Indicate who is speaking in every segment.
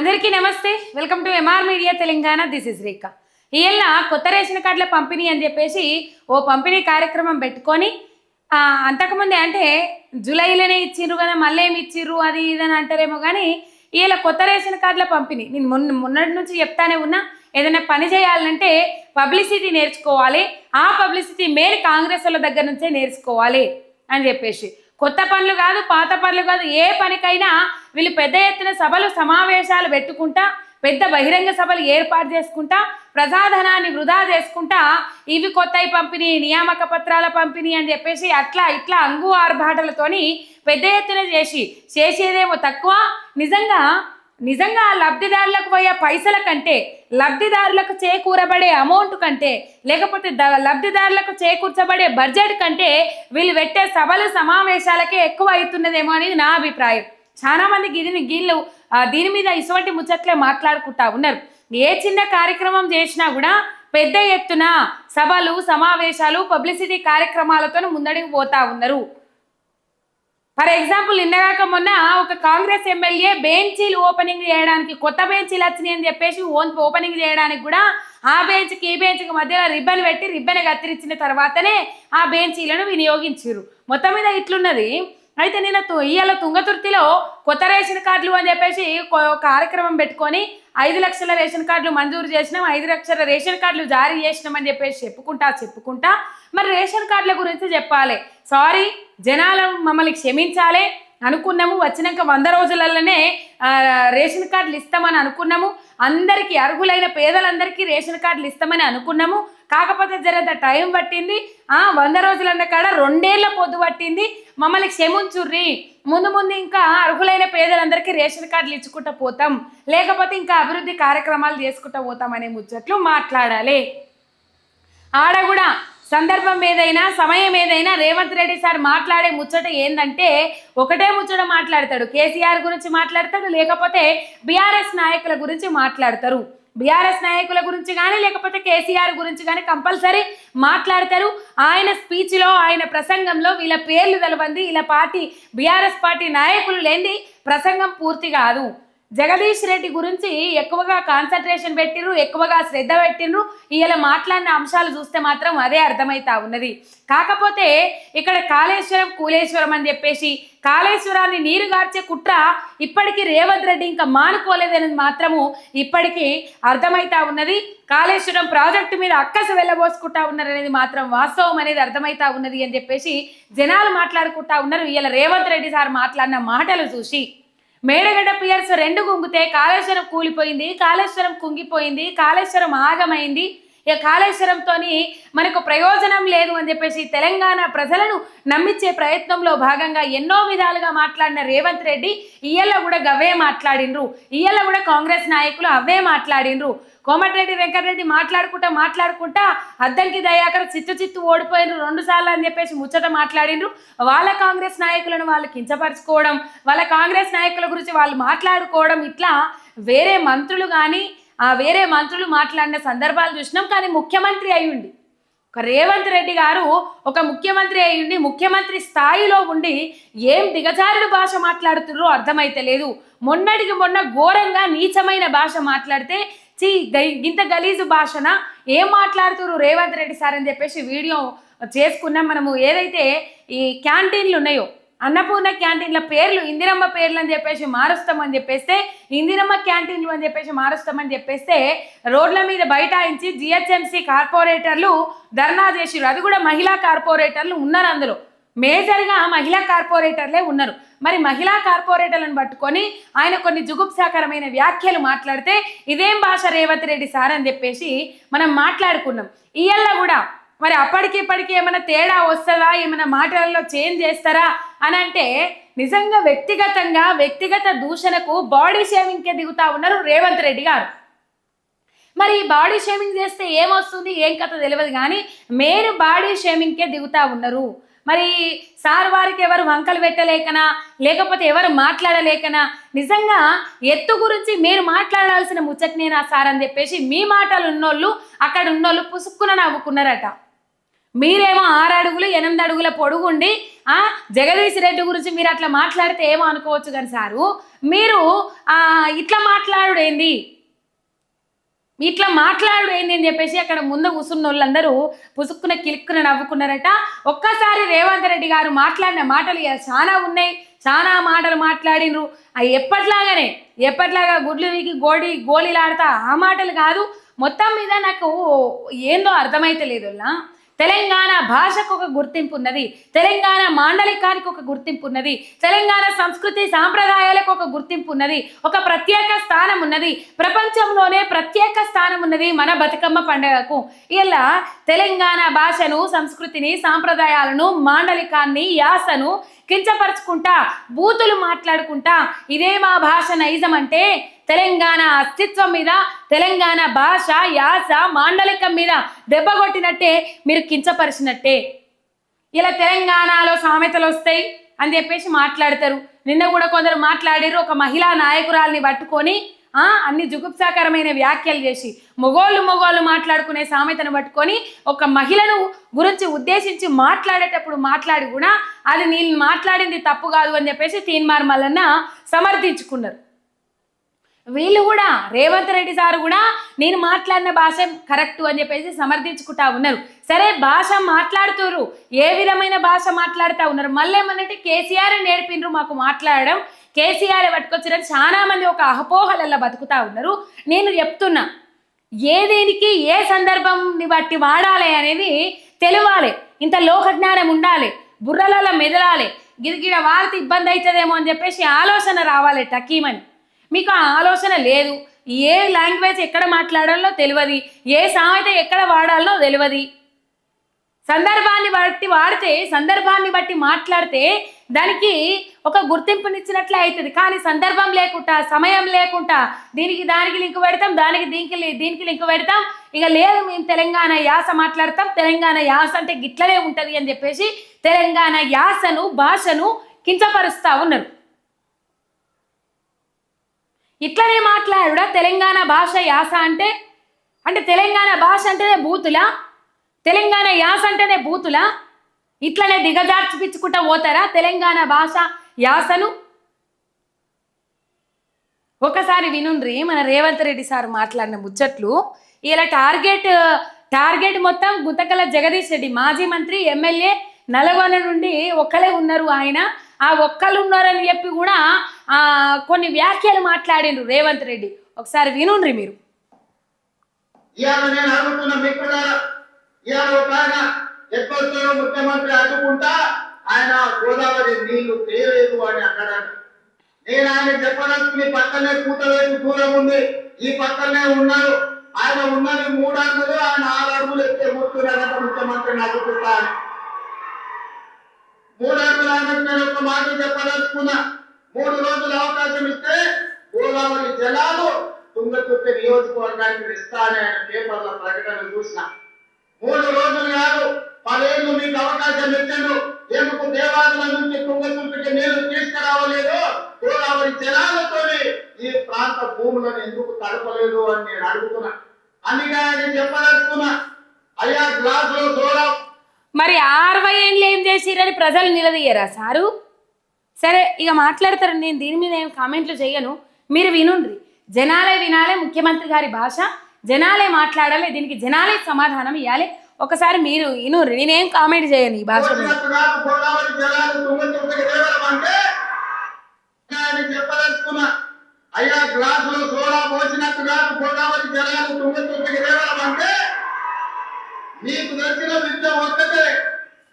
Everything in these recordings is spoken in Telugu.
Speaker 1: అందరికీ నమస్తే. Welcome to MR media Telangana. This is Rekha ఈయన కొత్త రేషన్ కార్డుల పంపిణీ అని చెప్పేసి ఓ పంపిణీ కార్యక్రమం పెట్టుకొని ఆ, అంతకుముందే అంటే జూలైలోనే ఇచ్చిర్రు కదా మళ్ళీ ఏమి ఇచ్చిర్రు అది ఇది అని అంటారేమో కానీ ఈయన కొత్త రేషన్ కార్డుల పంపిణీ. నేను మొన్న మొన్నటి నుంచి చెప్తానే ఉన్నా ఏదైనా పని చేయాలంటే పబ్లిసిటీ నేర్చుకోవాలి. ఆ పబ్లిసిటీ మేలు కాంగ్రెస్ వాళ్ళ దగ్గర నుంచే నేర్చుకోవాలి అని చెప్పేసి. కొత్త పనులు కాదు పాత పనులు కాదు ఏ పనికైనా వీళ్ళు పెద్ద ఎత్తున సభలు సమావేశాలు పెట్టుకుంటా పెద్ద బహిరంగ సభలు ఏర్పాటు చేసుకుంటా ప్రజాధనాన్ని వృధా చేసుకుంటా ఇవి కొత్తవి పంపిణీ నియామక పత్రాల పంపిణీ అని చెప్పేసి అట్లా ఇట్లా అంగు ఆర్భాటలతోని పెద్ద ఎత్తున చేసి చేసేదేమో తక్కువ. నిజంగా నిజంగా ఆ లబ్ధిదారులకు పోయే పైసల కంటే లబ్ధిదారులకు చేకూరబడే అమౌంట్ కంటే లేకపోతే ద- లబ్ధిదారులకు చేకూర్చబడే బడ్జెట్ కంటే వీళ్ళు పెట్టే సభలు సమావేశాలకే ఎక్కువ అవుతున్నదేమో అనేది నా అభిప్రాయం. చాలా మంది దీని గీళ్ళు దీని మీద ఇటువంటి ముచ్చట్లే మాట్లాడుకుంటా ఉన్నారు. ఏ చిన్న కార్యక్రమం చేసినా కూడా పెద్ద ఎత్తున సభలు సమావేశాలు పబ్లిసిటీ కార్యక్రమాలతో ముందడికి పోతా ఉన్నారు. ఫర్ ఎగ్జాంపుల్ నిన్నగాక మొన్న ఒక కాంగ్రెస్ ఎమ్మెల్యే బెంచీలు ఓపెనింగ్ చేయడానికి కొత్త బెంచీలు వచ్చినాయి అని చెప్పేసి ఓన్ ఓపెనింగ్ చేయడానికి కూడా ఆ బెంచ్కి ఈ బెంచ్కి మధ్యలో రిబ్బన్ పెట్టి రిబ్బన్ కత్తిరించిన తర్వాతనే ఆ బెంచీలను వినియోగించారు మొత్తం మీద ఇట్లున్నది. అయితే నేను తు- ఇవాళ తుంగతుర్తిలో కొత్త రేషన్ కార్డులు అని చెప్పేసి కార్యక్రమం పెట్టుకొని ఐదు లక్షల రేషన్ కార్డులు మంజూరు చేసినాం ఐదు లక్షల రేషన్ కార్డులు జారీ చేసినామని చెప్పేసి చెప్పుకుంటా చెప్పుకుంటా మరి రేషన్ కార్డుల గురించి చెప్పాలి. సారీ జనాలు మమ్మల్ని క్షమించాలి అనుకున్నాము. వచ్చినాక వంద రోజులలోనే రేషన్ కార్డులు ఇస్తామని అనుకున్నాము. అందరికీ అర్హులైన పేదలందరికీ రేషన్ కార్డులు ఇస్తామని అనుకున్నాము. కాకపోతే జరంత టైం పట్టింది. వంద రోజులన్న కాడ రెండేళ్ళ పొద్దు పట్టింది. మమ్మల్ని క్షమించుర్రి. ముందు ముందు ఇంకా అర్హులైన పేదలందరికీ రేషన్ కార్డులు ఇచ్చుకుంటూ పోతాం. లేకపోతే ఇంకా అభివృద్ధి కార్యక్రమాలు చేసుకుంటూ పోతాం అనే ముచ్చట్లు మాట్లాడాలి. ఆడ కూడా సందర్భం ఏదైనా సమయం ఏదైనా రేవంత్ రెడ్డి సార్ మాట్లాడే ముచ్చట ఏందంటే ఒకటే ముచ్చట మాట్లాడతాడు. కేసీఆర్ గురించి మాట్లాడతాడు లేకపోతే బీఆర్ఎస్ నాయకుల గురించి మాట్లాడతారు. బీఆర్ఎస్ నాయకుల గురించి కానీ లేకపోతే కేసీఆర్ గురించి కానీ కంపల్సరీ మాట్లాడతారు. ఆయన స్పీచ్లో ఆయన ప్రసంగంలో వీళ్ళ పేర్లు తెలవంది. ఇలా పార్టీ బీఆర్ఎస్ పార్టీ నాయకులు లేని ప్రసంగం పూర్తి కాదు. జగదీష్ రెడ్డి గురించి ఎక్కువగా కాన్సన్ట్రేషన్ పెట్టిర్రు ఎక్కువగా శ్రద్ధ పెట్టిండ్రు ఇలా మాట్లాడిన అంశాలు చూస్తే మాత్రం అదే అర్థమవుతా ఉన్నది. కాకపోతే ఇక్కడ కాళేశ్వరం కూలేశ్వరం అని చెప్పేసి కాళేశ్వరాన్ని నీరు గార్చే కుట్ర ఇప్పటికీ రేవంత్ రెడ్డి ఇంకా మానుకోలేదనేది మాత్రము ఇప్పటికీ అర్థమవుతా ఉన్నది. కాళేశ్వరం ప్రాజెక్టు మీద అక్కస వెళ్ళబోసుకుంటా ఉన్నారనేది మాత్రం వాస్తవం అనేది అర్థమవుతా ఉన్నది అని చెప్పేసి జనాలు మాట్లాడుకుంటా ఉన్నారు. ఇలా రేవంత్ రెడ్డి సార్ మాట్లాడిన మాటలు చూసి. మేడగడ్డ పియర్స్ రెండు కుంగితే కాళేశ్వరం కూలిపోయింది కాళేశ్వరం కుంగిపోయింది కాళేశ్వరం ఆగమైంది. ఇక కాళేశ్వరంతో మనకు ప్రయోజనం లేదు అని చెప్పేసి తెలంగాణ ప్రజలను నమ్మించే ప్రయత్నంలో భాగంగా ఎన్నో విధాలుగా మాట్లాడిన రేవంత్ రెడ్డి ఇయ్యల కూడా గవే మాట్లాడిండ్రు. ఇయ్యల కూడా కాంగ్రెస్ నాయకులు అవే మాట్లాడిండ్రు. కోమటిరెడ్డి వెంకటరెడ్డి మాట్లాడుకుంటా మాట్లాడుకుంటా అద్దంకి దయాకర్ చిత్తు చిత్తు ఓడిపోయినరు రెండు సార్లు అని చెప్పేసి ముచ్చట మాట్లాడిండ్రు. వాళ్ళ కాంగ్రెస్ నాయకులను వాళ్ళు కించపరచుకోవడం వాళ్ళ కాంగ్రెస్ నాయకుల గురించి వాళ్ళు మాట్లాడుకోవడం ఇట్లా వేరే మంత్రులు కానీ వేరే మంత్రులు మాట్లాడిన సందర్భాలు చూసినాం కానీ ముఖ్యమంత్రి అయ్యుండి. ఒక రేవంత్ రెడ్డి గారు ఒక ముఖ్యమంత్రి అయ్యుండి ముఖ్యమంత్రి స్థాయిలో ఉండి ఏం దిగజారుడు భాష మాట్లాడుతున్నారో అర్థమైతే లేదు. మొన్నటికి మొన్న ఘోరంగా నీచమైన భాష మాట్లాడితే చీ గై- ఇంత గలీజు భాషన ఏం మాట్లాడుతుర్రు రేవంత్ రెడ్డి సార్ అని చెప్పేసి వీడియో చేసుకున్నాం. మనము ఏదైతే ఈ క్యాంటీన్లు ఉన్నాయో అన్నపూర్ణ క్యాంటీన్ల పేర్లు ఇందిరమ్మ పేర్లు అని చెప్పేసి మారుస్తామని చెప్పేస్తే ఇందిరమ్మ క్యాంటీన్లు అని చెప్పేసి మారుస్తామని చెప్పేస్తే రోడ్ల మీద బైఠాయించి జిహెచ్ఎంసీ కార్పొరేటర్లు ధర్నా చేసిరు అది కూడా మహిళా కార్పొరేటర్లు ఉన్నారు అందులో. మేజర్గా మహిళా కార్పొరేటర్లే ఉన్నారు. మరి మహిళా కార్పొరేటర్లను పట్టుకొని ఆయన కొన్ని జుగుప్సాకరమైన వ్యాఖ్యలు మాట్లాడితే ఇదేం భాష రేవంత్ రెడ్డి సార్ అని చెప్పేసి మనం మాట్లాడుకున్నాం. ఇయల్లా కూడా మరి అప్పటికి ఇప్పటికి ఏమైనా తేడా వస్తుందా? ఏమైనా మాటలలో చేంజ్ చేస్తారా? అని అంటే నిజంగా వ్యక్తిగతంగా వ్యక్తిగత దూషణకు బాడీ షేవింగ్కే దిగుతా ఉన్నారు రేవంత్ రెడ్డి గారు. మరి ఈ బాడీ షేమింగ్ చేస్తే ఏమొస్తుంది? ఏం కథ తెలియదు కానీ మీరు బాడీ షేమింగ్కే దిగుతా ఉన్నారు. మరి సార్ వారికి ఎవరు వంకలు పెట్టలేకనా? లేకపోతే ఎవరు మాట్లాడలేకనా? నిజంగా ఎత్తు గురించి మీరు మాట్లాడాల్సిన ముచ్చట్నేనా సార్ అని చెప్పేసి మీ మాటలు ఉన్నోళ్ళు అక్కడ ఉన్నోళ్ళు పుసుక్కున నవ్వుకున్నారట. మీరేమో ఆరు అడుగులు ఎనిమిది అడుగుల పొడుగుండి ఆ జగదీష్ రెడ్డి గురించి మీరు అట్లా మాట్లాడితే ఏమో అనుకోవచ్చు కానీ సారు మీరు ఇట్లా మాట్లాడు ఏంది? ఇట్లా మాట్లాడు ఏంది అని చెప్పేసి అక్కడ ముందు కూర్చున్న వాళ్ళందరూ పుసుక్కున కిలుక్కున నవ్వుకున్నారట. ఒక్కసారి రేవంత్ రెడ్డి గారు మాట్లాడిన మాటలు చాలా ఉన్నాయి. చాలా మాటలు మాట్లాడినరు. అవి ఎప్పట్లాగానే ఎప్పట్లాగా గుడ్లు గోడి గోళీలాడతా ఆ మాటలు కాదు. మొత్తం మీద నాకు ఏందో అర్థమైతే లేదు తెలంగాణ భాషకు ఒక గుర్తింపు ఉన్నది. తెలంగాణ మాండలికానికి ఒక గుర్తింపు ఉన్నది. తెలంగాణ సంస్కృతి సాంప్రదాయాలకు ఒక గుర్తింపు ఉన్నది. ఒక ప్రత్యేక స్థానం ఉన్నది. ప్రపంచంలోనే ప్రత్యేక స్థానం ఉన్నది మన బతుకమ్మ పండుగకు. ఇలా తెలంగాణ భాషను సంస్కృతిని సాంప్రదాయాలను మాండలికాన్ని యాసను కించపరుచుకుంటా బూతులు మాట్లాడుకుంటా ఇదే మా భాష నైజం అంటే తెలంగాణ అస్తిత్వం మీద తెలంగాణ భాష యాస మాండలికం మీద దెబ్బ కొట్టినట్టే మీరు కించపరిచినట్టే. ఇలా తెలంగాణలో సామెతలు వస్తాయి అని చెప్పేసి మాట్లాడతారు. నిన్న కూడా కొందరు మాట్లాడారు ఒక మహిళా నాయకురాల్ని పట్టుకొని అన్ని జుగుప్సాకరమైన వ్యాఖ్యలు చేసి మొగోళ్ళు మొగోళ్ళు మాట్లాడుకునే సామెతను పట్టుకొని ఒక మహిళను గురించి ఉద్దేశించి మాట్లాడేటప్పుడు మాట్లాడి కూడా అది నేను మాట్లాడింది తప్పు కాదు అని చెప్పేసి తీన్మార్ మల్లన్న సమర్థించుకున్నారు. వీళ్ళు కూడా రేవంత్ రెడ్డి సార్ కూడా నేను మాట్లాడిన భాష కరెక్ట్ అని చెప్పేసి సమర్థించుకుంటా ఉన్నారు. సరే భాష మాట్లాడుతురు ఏ విధమైన భాష మాట్లాడుతూ ఉన్నారు? మళ్ళీ ఏమనంటే కేసీఆర్ నేర్పిండ్రు మాకు మాట్లాడడం. కేసీఆర్ పట్టుకొచ్చారని చాలా మంది ఒక అహపోహలల్లో బతుకుతా ఉన్నారు. నేను చెప్తున్నా ఏ దేనికి ఏ సందర్భంని బట్టి వాడాలి అనేది తెలియాలి ఇంత లోక జ్ఞానం ఉండాలి. బుర్రలలో మెదలాలి. గిరిగిడ వాడితే ఇబ్బంది అవుతుందేమో అని చెప్పేసి ఆలోచన రావాలి టకీమని. మీకు ఆ ఆలోచన లేదు. ఏ లాంగ్వేజ్ ఎక్కడ మాట్లాడాలో తెలియదు. ఏ సామెత ఎక్కడ వాడాలో తెలియదు. సందర్భాన్ని బట్టి వాడితే సందర్భాన్ని బట్టి మాట్లాడితే దానికి ఒక గుర్తింపునిచ్చినట్లే అవుతుంది కానీ సందర్భం లేకుండా సమయం లేకుండా దీనికి దానికి లింక్ పెడతాం దానికి దీనికి దీనికి లింక్ పెడతాం. ఇక లేదు మేము తెలంగాణ యాస మాట్లాడతాం. తెలంగాణ యాస అంటే గిట్లనే ఉంటుంది అని చెప్పేసి తెలంగాణ యాసను భాషను కించపరుస్తూ ఉన్నారు. ఇట్లనే మాట్లాడుడా? తెలంగాణ భాష యాస అంటే? అంటే తెలంగాణ భాష అంటేనే బూతులా? తెలంగాణ యాస అంటేనే బూతులా? ఇట్లనే దిగజార్చిపించుకుంటా పోతారా తెలంగాణ భాష యాసను? ఒకసారి వినుండ్రి మన రేవంత్ రెడ్డి సార్ మాట్లాడిన ముచ్చట్లు. ఇలా టార్గెట్ టార్గెట్ మొత్తం గుతకల జగదీష్ రెడ్డి మాజీ మంత్రి ఎమ్మెల్యే నల్గొండ నుండి ఒక్కలే ఉన్నారు ఆయన. ఆ ఒక్కళ్ళు ఉన్నారని చెప్పి కూడా కొన్ని వ్యాఖ్యలు మాట్లాడిండ్రు రేవంత్ రెడ్డి. ఒకసారి వినుండ్రి మీరు.
Speaker 2: ఇవాళ నేను అనుకున్న మిత్రులారా ఇవాళ ఒక ఆయన ఎక్కువ ముఖ్యమంత్రి అనుకుంటా ఆయన గోదావరి నీళ్ళు తేలేదు అని అన్నాడు నేను ఆయన చెప్పడానికి పక్కనే కూతవేసి దూరం ఉంది. ఈ పక్కనే ఉన్నారు. ఆయన ఉన్నది మూడు అడుగులు ఆయన ఆరు అడుగులు ఎక్కే కూర్చున్నాడట ముఖ్యమంత్రిని అడ్డుకుంటా మూడు అడుగులు ఆయన నేను ఒక మాట చెప్పదలుచుకున్నా. మూడు రోజులు అవకాశం ఇస్తే గోదావరి జలాలు తుంగతుర్తి నియోజకవర్గానికి ఇస్తానని పేపర్ల ప్రకటన చూసిన. మూడు రోజులు కాదు పదేళ్ళు మీకు అవకాశం ఇచ్చాను. ఎందుకు దేవాదుల నుంచి తుంగతుర్తికి నీళ్ళు తీసుకురావలేదు గోదావరి జలాలతోని ఈ ప్రాంత భూములను ఎందుకు తడపలేదు అని నేను అడుగుతున్నా. అందుకే ఆయన చెప్పదలుచుకున్నా అయ్యా గ్లాసులో సోడా.
Speaker 1: మరి అరవై ఏళ్ళు ఏం చేసిరని ప్రజలు నిలదీయరా సారు? సరే ఇక మాట్లాడతారు? నేను దీని మీద ఏం కామెంట్లు చేయను. మీరు వినుండ్రి. జనాలే వినాలే ముఖ్యమంత్రి గారి భాష. జనాలే మాట్లాడాలి దీనికి జనాలే సమాధానం ఇవ్వాలి ఒకసారి మీరు వినుర్రి నేనేం కామెంట్ చేయను ఈ భాష మీద.
Speaker 2: అయ్యా గ్లాసులో సోడా పోసినట్టుగా గోదావరి జలాలు మీకు తెలిసిన విద్య ఒక్కటే.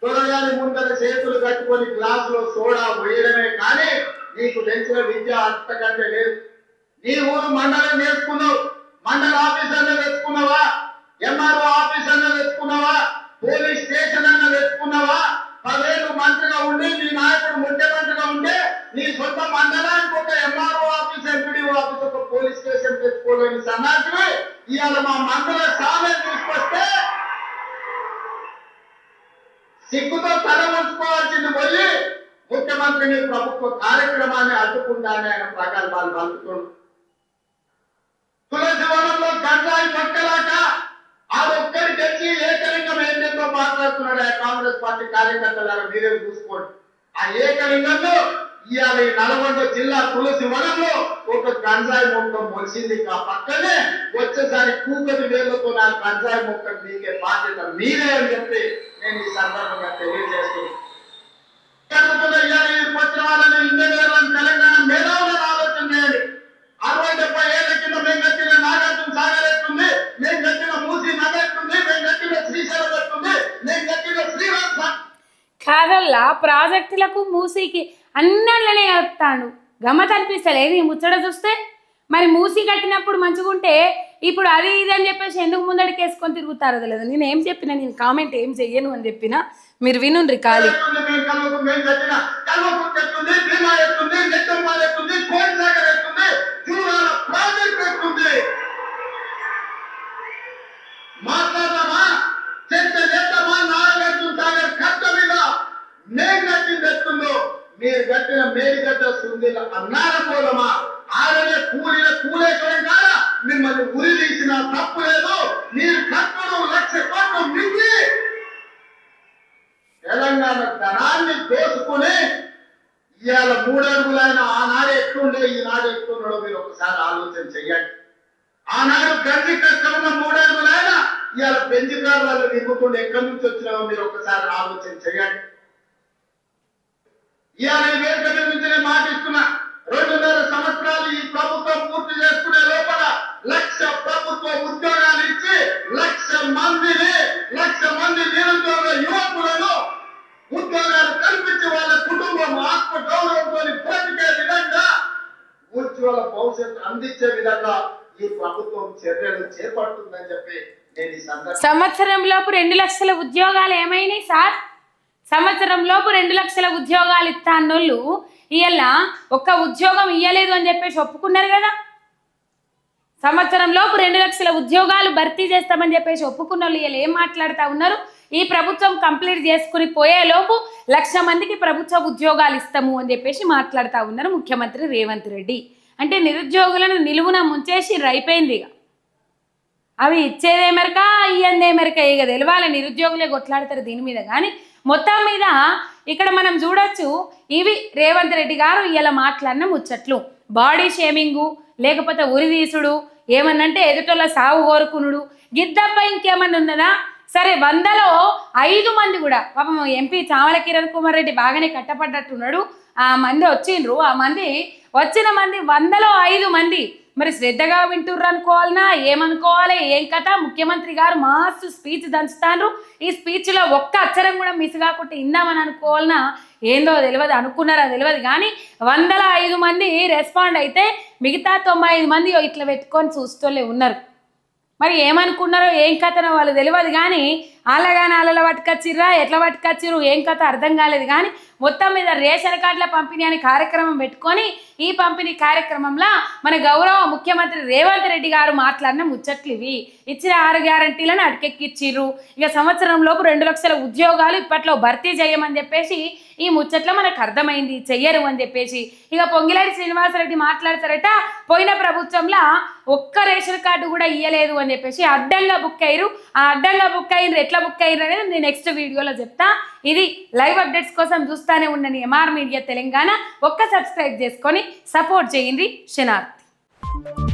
Speaker 2: త్వరగాని ముందర చేతులు కట్టుకొని గ్లాసులో సోడా పోయడమే కానీ నీకు తెలిసిన విద్య అంతకంటే లేదు. నీ ఊరు మండలం నేర్చుకున్నావు మండల ఆఫీసర్లు తెచ్చుకున్నావా ఎంఆర్ఓ ఆఫీసర్లు తెచ్చుకున్నావా పోలీస్ స్టేషన్ అన్న తెచ్చుకున్నావా పదేళ్ళు మంత్రిగా ఉండి నీ నాయకుడు ముఖ్యమంత్రిగా ఉంటే నీ సొంత మండలానికి ఒక ఎంఆర్ఓ ఆఫీస్ ఎంపీడీఓ ఆఫీస్ ఒక పోలీస్ స్టేషన్ తెచ్చుకోలేని సన్నాసివి ఇవాళ మా మండల సామె సిగ్గుతో తల ఉంచుకోవాల్సింది పోయి ముఖ్యమంత్రిని ప్రభుత్వ కార్యక్రమాన్ని అడ్డుకుంటానని ఆయన ప్రకల్పాలు పలుకుతున్నాడు తులసి వనంలో గంజాయి పక్కలాక ఆ ఒక్కరి తెచ్చి ఏకలింగం ఏంటో మాట్లాడుతున్నాడు ఆ కాంగ్రెస్ పార్టీ కార్యకర్తలారా మీరే చూసుకోండి. ఆ ఏకలింగంలో ఇవాళ ఈ నల్గొండ జిల్లా తులసి వనంలో ఒక గంజాయి మొక్క మొలిసింది ఆ పక్కనే వచ్చేసారి కూకటి వేళ్ళతో నా గంజాయి మొక్క మీకే బాధ్యత మీరే అని చెప్పి నేను ఈ సందర్భంగా తెలియజేస్తున్నాను జరుగుతున్న ఇవాళ ఈ వచ్చిన వాళ్ళని ఇంజనీర్లను తెలంగాణ మేధావులను ఆలోచన చేయండి అరవై డెబ్బై ఏళ్ళ కింద మేము కట్టిన నాగార్జున సాగర్ ఎట్టుంది మేము కట్టిన మూసీ నగర్ ఎట్టుంది మేము కట్టిన శ్రీశైలం ఎట్టుంది మేము కట్టిన శ్రీరామ్ సాగర్
Speaker 1: కాదల్లా ప్రాజెక్టులకు మూసీకి అన్నట్లనే కలుపుతాడు గమ్మత్ అనిపిస్తలేదు ఈ ముచ్చట చూస్తే. మరి మూసి కట్టినప్పుడు మంచిగుంటే ఇప్పుడు అది ఇది అని చెప్పేసి ఎందుకు ముందడికి వేసుకొని తిరుగుతారో తెలియదు. నేను ఏం చెప్పినా నేను కామెంట్ ఏం చెయ్యను అని చెప్పినా మీరు వినుండ్రి ఖాళీ.
Speaker 2: ఎట్టుంది కట్టిన చర్చ చేద్దామా సాగర్ కట్ట మీద నేను కట్టింది మీరు కట్టిన సుందిల అన్నార పోలమా ఆడనే కూలిన కూలేశ్వరం కాడ మిమ్మల్ని ఉరి తీసిన తప్పు లేదు మీరు కట్టడం లక్ష కోట్లు మించి తెలంగాణ ధనాన్ని దోసుకుని ఇవాళ మూడడుగులైన ఆనాడు ఎట్లుండే ఈనాడు ఎట్లున్నాడో మీరు ఒకసారి ఆలోచన చెయ్యండి. ఆనాడు గంజి కష్టమున్న మూడడుగులైన ఇవాళ బెంజి కార్లలో నింపుతుండే ఎక్కడి నుంచి వచ్చినావో మీరు ఒకసారి ఆలోచన చేయండి ఇవాళ ఈ వేదిక నుంచి నేను మాటిస్తున్నా రెండున్నర సంవత్సరాలు ఈ ప్రభుత్వం పూర్తి చేసుకునే లోపల లక్ష ప్రభుత్వ ఉద్యోగాలు ఇచ్చి లక్ష మందిని లక్ష మంది నిరుద్యోగ యువకులను ఉద్యోగాలు కల్పించి వాళ్ళ కుటుంబం ఉజ్వల భవిష్యత్తు అందించే విధంగా ఈ ప్రభుత్వం చర్యలు చేపడుతుందని చెప్పి నేను ఈ
Speaker 1: సంవత్సరం లోపు రెండు లక్షల ఉద్యోగాలు ఏమైనాయి సార్? సంవత్సరం లోపు రెండు లక్షల ఉద్యోగాలు ఇస్తా అన్నోళ్ళు ఇవాళ ఒక్క ఉద్యోగం ఇయ్యలేదు అని చెప్పేసి ఒప్పుకున్నారు కదా? సంవత్సరం లోపు రెండు లక్షల ఉద్యోగాలు భర్తీ చేస్తామని చెప్పేసి ఒప్పుకున్న వాళ్ళు వీళ్ళు ఏం మాట్లాడుతూ ఉన్నారు? ఈ ప్రభుత్వం కంప్లీట్ చేసుకుని పోయేలోపు లక్ష మందికి ప్రభుత్వ ఉద్యోగాలు ఇస్తాము అని చెప్పేసి మాట్లాడుతూ ఉన్నారు ముఖ్యమంత్రి రేవంత్ రెడ్డి. అంటే నిరుద్యోగులను నిలువున ముంచేసి రైపోయింది ఇక. అవి ఇచ్చేదేమెరక ఇయ్యందేమెరక ఇక తెలవాలి. నిరుద్యోగులే కొట్లాడతారు దీని మీద. కానీ మొత్తం మీద ఇక్కడ మనం చూడొచ్చు ఇవి రేవంత్ రెడ్డి గారు ఇలా మాట్లాడిన ముచ్చట్లు. బాడీ షేమింగు లేకపోతే ఉరిదీసుడు ఏమన్నంటే ఎదుటోళ్ళ సాగు కోరుకునుడు. గిద్దప్ప ఇంకేమన్నా ఉన్నదా? సరే వందలో ఐదు మంది కూడా. పాపం ఎంపీ చామల కిరణ్ కుమార్ రెడ్డి బాగానే కట్టపడ్డట్టున్నాడు. ఆ మంది వచ్చిండ్రు. ఆ మంది వచ్చిన మంది వందలో ఐదు మంది. మరి శ్రద్ధగా వింటుర్రు అనుకోవాలనా? ఏమనుకోవాలి? ఏం కథ? ముఖ్యమంత్రి గారు మాస్తు స్పీచ్ దంచుతాను ఈ స్పీచ్లో ఒక్క అక్షరం కూడా మిస్ కాకుండా ఇందామని అనుకోవాలనా? ఏందో తెలియదు. అనుకున్నారా తెలియదు కానీ వందల ఐదు మంది రెస్పాండ్ అయితే మిగతా తొంభై ఐదు మంది ఇట్లా పెట్టుకొని చూస్తూనే ఉన్నారు. మరి ఏమనుకున్నారో ఏం కథనో వాళ్ళు తెలియదు కానీ అలాగాని అలల పట్టుకొచ్చిర్రా? ఎట్లా పట్టుకొచ్చిర్రు? ఏం కథ అర్థం కాలేదు. కానీ మొత్తం మీద రేషన్ కార్డుల పంపిణీ అనే కార్యక్రమం పెట్టుకొని ఈ పంపిణీ కార్యక్రమంలో మన గౌరవ ముఖ్యమంత్రి రేవంత్ రెడ్డి గారు మాట్లాడిన ముచ్చట్లు ఇవి. ఇచ్చిన ఆరు గ్యారంటీలను అటకెక్కిచ్చిర్రు ఇక సంవత్సరంలోపు రెండు లక్షల ఉద్యోగాలు ఇప్పట్లో భర్తీ చేయమని చెప్పేసి ఈ ముచ్చట్లో మనకు అర్థమైంది. చెయ్యరు అని చెప్పేసి. ఇక పొంగిలేటి శ్రీనివాసరెడ్డి మాట్లాడతారట పోయిన ప్రభుత్వంలో ఒక్క రేషన్ కార్డు కూడా ఇయ్యలేదు అని చెప్పేసి అడ్డంగా బుక్ అయ్యారు ఆ అడ్డంగా బుక్ అయినరు ఎట్లా బుక్ అయ్యారు అనేది నేను నెక్స్ట్ వీడియోలో చెప్తా. ఇది లైవ్ అప్డేట్స్ కోసం చూస్తానే ఉండని ఎంఆర్ మీడియా తెలంగాణ. ఒక్క సబ్స్క్రైబ్ చేసుకొని సపోర్ట్ చేయండి. శనార్థి